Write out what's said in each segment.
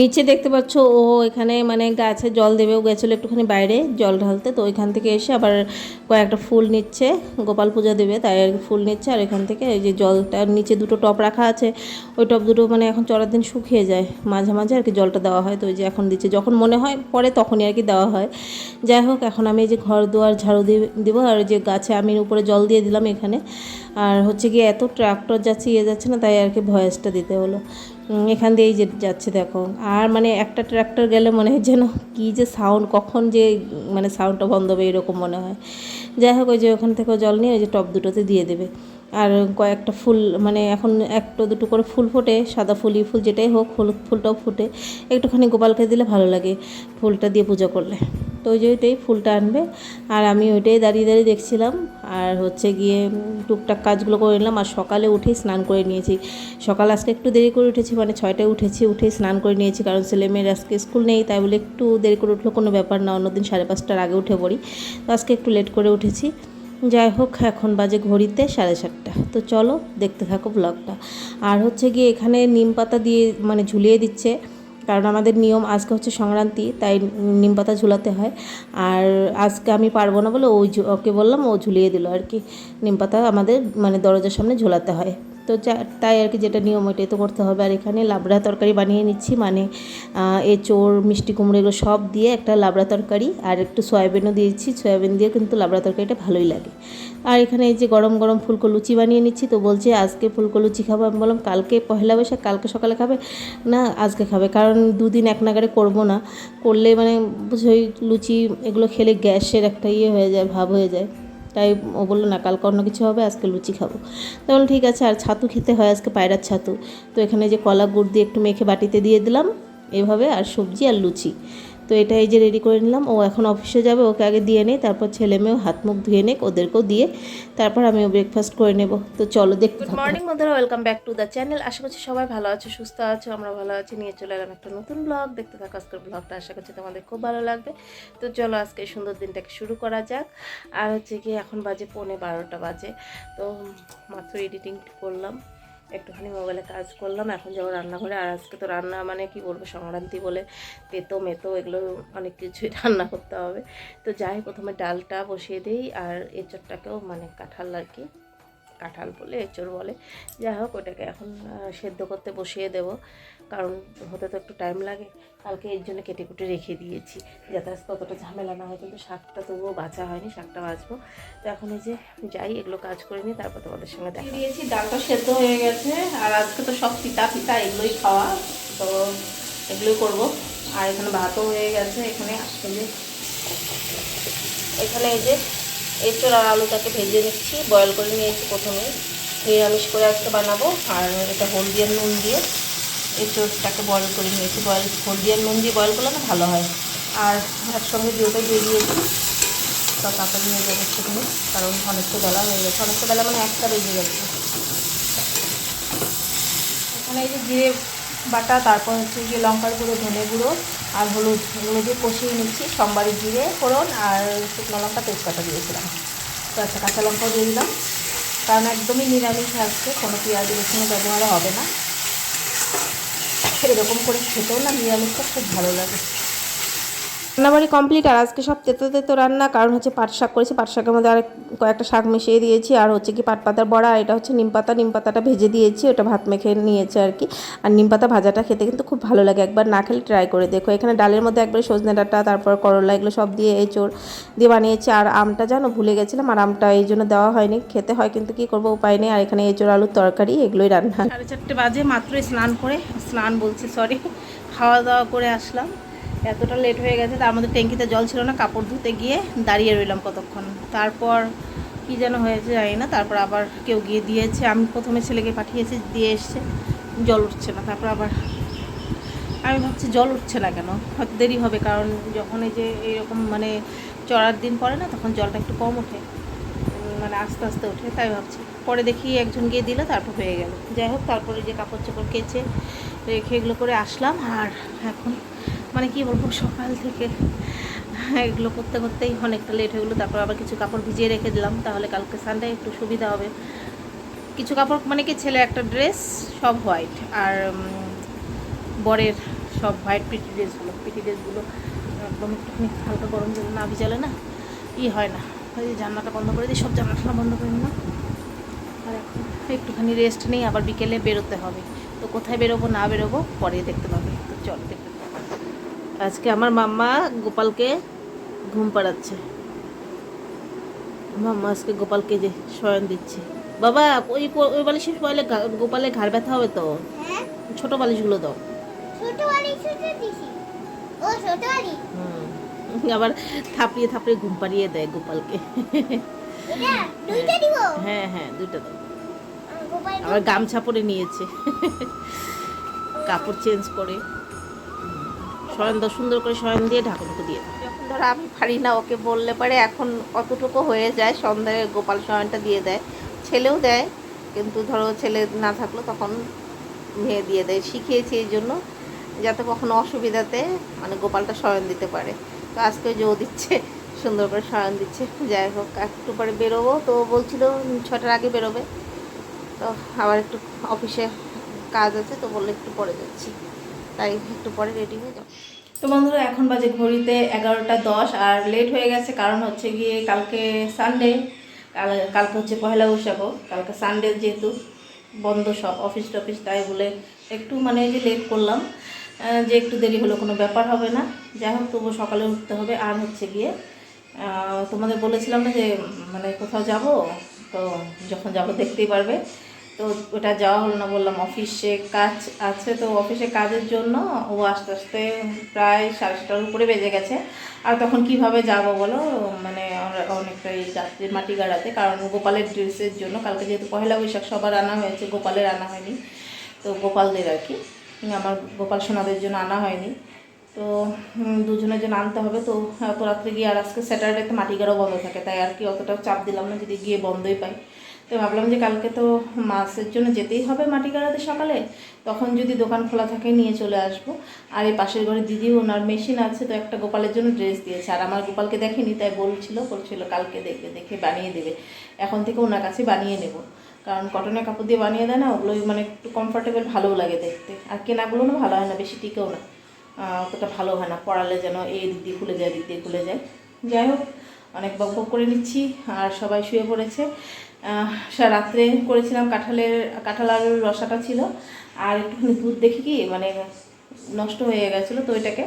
নিচে দেখতে পাচ্ছ, ও এখানে মানে গাছে জল দেবেও গেছিল একটুখানি বাইরে, জল ঢালতে। তো ওইখান থেকে এসে আবার কয়েকটা ফুল নিচ্ছে, গোপাল পূজা দেবে, তাই আর ফুল নিচ্ছে। আর এখান থেকে এই যে জলটার নিচে দুটো টপ রাখা আছে, ওই টপ দুটো মানে এখন চড়ার দিন শুকিয়ে যায়। মাঝে মাঝে আর কি জলটা দেওয়া হয়, তো ওই যে এখন দিচ্ছে। যখন মনে হয় পরে তখনই আর কি দেওয়া হয়। যাই হোক, এখন আমি এই যে ঘর দুয়ার ঝাড়ু দিয়ে দিব, আর যে গাছে আমি উপরে জল দিয়ে দিলাম এখানে। আর হচ্ছে গিয়ে এত ট্রাক্টর যাচ্ছে ইয়ে যাচ্ছে না, তাই আর কি ভয়েসটা দিতে হলো। এখান দিয়েই যে যাচ্ছে দেখো। আর মানে একটা ট্র্যাক্টর গেলে মনে হয় যেন কী যে সাউন্ড কখন যে মানে সাউন্ডটা বন্ধ হবে এরকম মনে হয়। যাই হোক, ওই যে ওখান থেকে জল নিয়ে ওই যে টপ দুটোতে দিয়ে দেবে। আর কয়েকটা ফুল মানে এখন একটা দুটো করে ফুল ফোটে, সাদা ফুলি ফুল যেটাই হোক হলুদ ফুলটাও ফুটে। একটুখানি গোপালকে দিলে ভালো লাগে ফুলটা দিয়ে পুজো করলে। তো ওই ওইটাই ফুলটা আনবে। আর আমি ওইটাই দাঁড়িয়ে দাঁড়িয়ে দেখছিলাম। আর হচ্ছে গিয়ে টুকটাক কাজগুলো করে নিলাম। আর সকালে উঠেই স্নান করে নিয়েছি। সকাল আজকে একটু দেরি করে উঠেছি মানে ছয়টায় উঠেছি উঠেই স্নান করে নিয়েছি। কারণ ছেলেমেয়ের আজকে স্কুল নেই, তাই বলে একটু দেরি করে উঠল, কোনো ব্যাপার না। অন্যদিন সাড়ে পাঁচটার আগে উঠে পড়ি। তো আজকে একটু লেট করে উঠেছি। যাই হোক, এখন বাজে ঘড়িতে সাড়ে সাতটা। তো চলো দেখতে থাকো ব্লগটা। আর হচ্ছে গিয়ে এখানে নিম পাতা দিয়ে মানে ঝুলিয়ে দিচ্ছে। কারণ আমাদের নিয়ম আজকে হচ্ছে সংক্রান্তি, তাই নিম পাতা ঝুলাতে হয়। আর আজকে আমি পারব না বলে ওই ওকে বললাম, ও ঝুলিয়ে দিল আর কি। নিম পাতা আমাদের মানে দরজার সামনে ঝোলাতে হয়। তো তাই আর কি যেটা নিয়ম ওইটাই তো করতে হবে। আর এখানে লাবড়া তরকারি বানিয়ে নিচ্ছি মানে এঁচোড় মিষ্টি কুমড়ো এগুলো সব দিয়ে একটা লাবড়া তরকারি আর একটু সয়াবিনও দিয়েছি। সয়াবিন দিয়ে কিন্তু লাবড়া তরকারিটা ভালোই লাগে। আর এখানে এই যে গরম গরম ফুলকো লুচি বানিয়ে নিচ্ছি, তো বলছে আজকে ফুলকো লুচি খাব। আমি বললাম, কালকে পহেলা বৈশাখ, কালকে সকালে খাবে? না, আজকে খাবে। কারণ দুদিন এক নাগারে করব না। করলে মানে বুঝোই লুচি এগুলো খেলে গ্যাসের একটা ইয়ে হয়ে যায়, ভাব হয়ে যায়। তাই ও বলল, না, কালকে অন্য কিছু হবে, আজকে লুচি খাব। তাহলে ঠিক আছে, আর ছাতু খেতে হয় আজকে, পায়রার ছাতু। তো এখানে যে কলা গুড় দিয়ে একটু মেখে বাটিতে দিয়ে দিলাম, এভাবে, আর সবজি আর লুচি। তো এটা এই যে রেডি করে নিলাম। ও এখন অফিসে যাবে ওকে আগে দিয়ে নেই তারপর ছেলে মেয়েও হাত মুখ ধুয়ে নেক ওদেরকেও দিয়ে তারপর আমিও ব্রেকফাস্ট করে নেব। তো চলো দেখতে গুড মর্নিং বন্ধুরা welcome back to the channel আশা করছি সবাই ভালো আছো সুস্থ আছো আমরা ভালো আছি। নিয়ে চলে এলাম একটা নতুন ব্লগ দেখতে থাকো আজকের ব্লগটা আশা করছি তোমাদের খুব ভালো লাগবে। তো চলো আজকে সুন্দর দিনটাকে শুরু করা যাক। আর হচ্ছে কি এখন বাজে পৌনে বারোটা বাজে। তো মাত্র এডিটিং করলাম। একটুখানি মোবাইলে কাজ করলাম, এখন যাব রান্নাঘরে। আর আজকে তো রান্না মানে কি বলব, সংক্রান্তি বলে তেতো, মেতো, এগুলো অনেক কিছুই রান্না করতে হবে। তো যাই প্রথমে ডালটা বসিয়ে দিই, আর এঁচড়টাকেও মানে কাঁঠাল আর কি কাঁঠাল বলে এঁচড় বলে। যাই হোক ওটাকে এখন সেদ্ধ করতে বসিয়ে দেব। কারণ হতে তো একটু টাইম লাগে। কালকে এর জন্য কেটে কুটে রেখে দিয়েছি যাতে আজকে অতটা ঝামেলা না হয়। কিন্তু শাকটা তবুও বাঁচা হয়নি শাকটা বাঁচবো। তো এখন এই যে যাই এগুলো কাজ করে নিই তারপর তোমাদের সঙ্গে দেখা দিয়েছি ডালটা সেদ্ধ হয়ে গেছে। আর আজকে তো সব পিতা পিতা এগুলোই খাওয়া। তো এগুলোই করব। আর এখানে ভাতও হয়ে গেছে। এখানে এই যে এখানে এই যে এঁচড় আর আলুটাকে ভেজে নিচ্ছি বয়েল করে নিয়েছি প্রথমে। নিরামিষ করে আজকে বানাবো, আর এটা হলদি আর নুন দিয়ে। এঁচড়টাকে বয়েল করে নিয়েছি। বয়েল হলদি আর নুন দিয়ে বয়েল করলে না ভালো হয়। আর একসঙ্গে দুটোই দিয়ে দিয়েছি। তো তাড়াতাড়ি নিয়ে যাব সেখানে কারণ অনেকটা বেলা হয়ে গেছে। অনেকটা বেলা মানে একটা বেজে গেছে। এখানে এই যে জিরে বাটা, তারপর হচ্ছে গিয়ে লঙ্কার গুঁড়ো, ধনে গুঁড়ো আর হলুদ এগুলো দিয়ে কষিয়ে নিচ্ছি, সোমবারে জিরে, ফোড়ন আর শুকনো লঙ্কা, তেজপাতা দিয়েছিলাম। তো আচ্ছা কাঁচা লঙ্কাও দিয়ে দিলাম। কারণ একদমই নিরামিষ আসছে কোনো পেঁয়াজ রসুনের ব্যবহার হবে না। এরকম করে খেতেও না নিরামিষটা খুব ভালো লাগে। রান্নাবাড়ি কমপ্লিট আর আজকে সব তেতো তেতো রান্না, কারণ হচ্ছে পাট শাক করেছি। পাট শাকের মধ্যে আর কয়েকটা শাক মিশিয়ে দিয়েছি, আর হচ্ছে কি পাট পাতার বড়া এটা হচ্ছে নিম পাতা। নিম পাতাটা ভেজে দিয়েছি, ওটা ভাত মেখে নিয়েছে আর কি। আর নিম পাতা ভাজাটা খেতে কিন্তু খুব ভালো লাগে, একবার না খেলে ট্রাই করে দেখো। এখানে ডালের মধ্যে একবার সজনে ডাঁটা, তারপর করলা, এগুলো সব দিয়ে এঁচড় দিয়ে বানিয়েছি। আর আমটা জানো, ভুলে গেছিলাম, আর আমটা এই জন্য দেওয়া হয়নি। খেতে হয় কিন্তু কি করব, উপায় নেই। আর এখানে এঁচড়, আলুর তরকারি, এগুলোই রান্না। সাড়ে চারটে বাজে, মাত্রই স্নান করে, স্নান বলছি সরি খাওয়া দাওয়া করে আসলাম। এতটা লেট হয়ে গেছে তার মধ্যে ট্যাঙ্কিতে জল ছিল না, কাপড় ধুতে গিয়ে দাঁড়িয়ে রইলাম কতক্ষণ। তারপর কি যেন হয়েছে জানি না, তারপর আবার কেউ গিয়ে দিয়েছে, আমি প্রথমে ছেলেকে পাঠিয়েছি, দিয়ে এসছে, জল উঠছে না, তারপর আবার আমি ভাবছি জল উঠছে না কেন? হয়তো দেরি হবে, কারণ যখন এই যে এরকম মানে চড়ার দিন পড়ে না, তখন জলটা একটু কম ওঠে মানে আস্তে আস্তে ওঠে, তাই ভাবছি। পরে দেখি একজন গিয়ে দিল, তারপর হয়ে গেল। যাই হোক, তারপরে যে কাপড় চোপড় কেচে রেখে এগুলো করে আসলাম, আর এখন মানে কি বলব, সকাল থেকে এগুলো করতে করতেই অনেকটা লেট হয়ে গেলো। তারপর আবার কিছু কাপড় ভিজিয়ে রেখে দিলাম, তাহলে কালকে সানডে একটু সুবিধা হবে। কিছু কাপড় মানে কি, ছেলে একটা ড্রেস সব হোয়াইট আর বরের সব হোয়াইট পিটি ড্রেসগুলো পিটি ড্রেসগুলো একদম একটুখানি হালকা গরম জলে না ভিজালে না, ই হয় না। ওই জানলাটা বন্ধ করে দিই, সব জানলাটা বন্ধ করে নিলাম আর এখন একটুখানি রেস্ট নেই, আবার বিকেলে বেরোতে হবে। তো কোথায় বেরোবো, না বেরোবো, পরে দেখতে পাবে। তো চল দেখতে আজকে আমার মাম্মা গোপালকে ঘুম পাড়াচ্ছে। মাম্মা আজকে গোপালকে যে শয়ন দিচ্ছে। বাবা ওই ওই বালিশে শোয়ালে গা- গোপালের ঘাড় ব্যথা হবে তো? হ্যাঁ। ছোট বালিশগুলো দাও। ছোট ও আবার থাপড়িয়ে থাপড়িয়ে ঘুম পাড়িয়ে দেয় গোপালকে। হ্যাঁ হ্যাঁ দুইটা দাও। আবার গামছা পরে নিয়েছে। কাপড় চেঞ্জ করে। দাও সুন্দর করে শয়ন দিয়ে ঢাকুনকে দিয়ে যখন ধরো আমি পারি না ওকে বললে পারে এখন অতটুকু হয়ে যায়, সন্ধ্যায় গোপাল শয়নটা দিয়ে দেয়। ছেলেও দেয়, কিন্তু ধরো ছেলে না থাকল তখন মেয়ে দিয়ে দেয়। শিখিয়েছি এই জন্য, যাতে কখনো অসুবিধাতে মানে গোপালটা শয়ন দিতে পারে। তো আজকে জো দিচ্ছে, সুন্দর করে শয়ন দিচ্ছে। যাই হোক, একটু পরে বেরোবো। তো বলছিল ছটার আগে বেরোবে। তো আবার একটু অফিসে কাজ আছে, তো বললে একটু পরে যাচ্ছি। তাই একটু পরে রেডি হয়ে যাও তো বন্ধুরা, এখন বাজে ঘড়িতে এগারোটা দশ আর লেট হয়ে গেছে, কারণ হচ্ছে গিয়ে কালকে সানডে কাল, কালকে হচ্ছে পয়লা বৈশাখও, কালকে সানডে যেহেতু বন্ধ সব অফিস টফিস, তাই বলে একটু মানে যে লেট করলাম যে একটু দেরি হলো কোনো ব্যাপার হবে না। যাই হোক তবু সকালে উঠতে হবে। আর হচ্ছে গিয়ে তোমাদের বলেছিলাম না যে মানে কোথাও যাব? তো যখন যাব দেখতেই পারবে। তো ওটা যাওয়া হলো না, বললাম অফিসে কাজ আছে, তো অফিসে কাজের জন্য ও আস্তে আস্তে প্রায় সাড়ে সাতটার উপরে বেজে গেছে। আর তখন কীভাবে যাব বলো? মানে অনেকটাই রাত্রে মাটি গাড়াতে, কারণ গোপালের ড্রেসের জন্য কালকে যেহেতু পয়লা বৈশাখ, সবার আনা হয়েছে, গোপালের আনা হয়নি। তো গোপালদের আর কি আমার গোপাল সোনাদের জন্য আনা হয়নি। তো দুজনের জন্য আনতে হবে, তো এত রাত্রে গিয়ে আর আজকে স্যাটারডেতে মাটি গাড়াও বন্ধ থাকে, তাই আর কি অতটাও চাপ দিলাম না, যদি গিয়ে বন্ধই পাই। তো ভাবলাম যে কালকে তো মাছের জন্য যেতেই হবে মাটি গাড়াতে সকালে। তখন যদি দোকান খোলা থাকে নিয়ে চলে আসব। আর এই পাশের ঘরে দিদি, ওনার মেশিন আছে, তো একটা গোপালের জন্য ড্রেস দিয়েছে। আর আমার গোপালকে দেখেনি, তাই বলছিল বলছিল কালকে দেখবে, দেখে বানিয়ে দেবে। এখন থেকে ওনার কাছে বানিয়ে নেব। কারণ কটনের কাপড় দিয়ে বানিয়ে দেয় না, ওগুলোই মানে একটু কমফোর্টেবল ভালোও লাগে দেখতে। আর কেনাগুলো না ভালো হয় না, বেশি টিকেও না। অতটা ভালো হয় না, পড়ালে যেন এই দিক দিয়ে খুলে যায় দিক দিয়ে খুলে যায়। যাই হোক, অনেক বক করে নিচ্ছি, আর সবাই শুয়ে পড়েছে। রাত্রে করেছিলাম কাঁঠালের, কাঁঠাল আলুর রসাটা ছিল, আর একটুখানি দুধ দেখি কি মানে নষ্ট হয়ে গেছিল তো ওইটাকে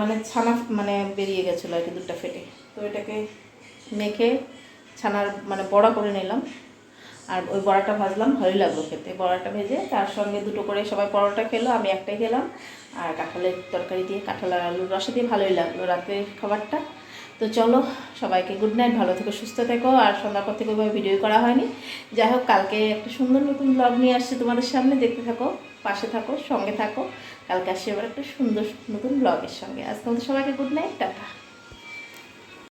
মানে ছানা মানে বেরিয়ে গেছিল আর কি দুধটা ফেটে। তো ওইটাকে মেখে ছানার মানে বড়া করে নিলাম, আর ওই বড়াটা ভাজলাম, ভালোই লাগল খেতে। বড়াটা ভেজে তার সঙ্গে দুটো করে সবাই পরোটা খেলো, আমি একটাই খেলাম, আর কাঁঠালের তরকারি দিয়ে, কাঁঠাল আলুর রসা দিয়ে ভালোই লাগল রাতের খাবারটা। তো চলো, সবাইকে গুড নাইট ভালো থেকো, সুস্থ থেকো, আর সন্ধ্যার পর থেকে ওইভাবে ভিডিও করা হয়নি। যাই হোক, কালকে একটা সুন্দর নতুন ব্লগ নিয়ে আসছে তোমাদের সামনে, দেখতে থাকো, পাশে থাকো, সঙ্গে থাকো। কালকে আসছে এবার একটা সুন্দর নতুন ব্লগের সঙ্গে। আজ তোমাদের সবাইকে গুড নাইট টাটা।